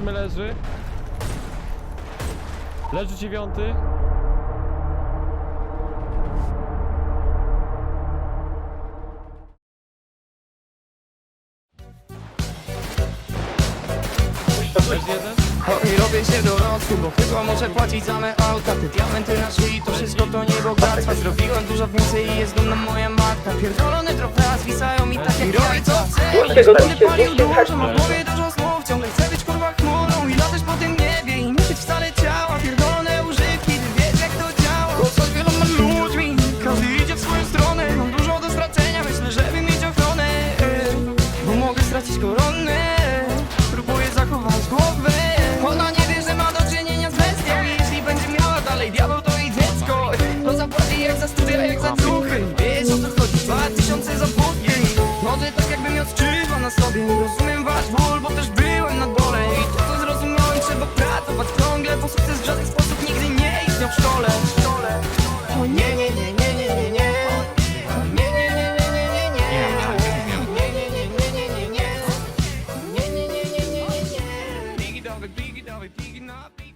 Ósmy leży. Leży dziewiąty. Leży jeden. Oj, robię się dorosły, bo chyba muszę płacić za me auta Te diamenty na szyi, to wszystko to nie bogactwa. Zrobiłem dużo więcej i jest dumna moja matka. Pierdolone trofea zwisają mi tak. jak jajca. Puśćcie go, Będę puśćcie, palił puśćcie, dużo, mam w głowie dużo chcę stracić koronę. Próbuję zachować głowę. Ona nie wie, że ma do czynienia z bestią. Jeśli będzie miała dalej diabeł, to jej dziecko. To zapłaci jak za studia, jak za duchy. Wiesz o co chodzi, dwa tysiące za buty. Chodzę tak jakbym miał skrzydła na sobie. Rozumiem wasz ból, bo też byłem na dole. I to co zrozumiałem, trzeba pracować ciągle Bo sukces w żaden sposób nigdy nie istniał w szkole. Nie I'll be big, I'll big enough.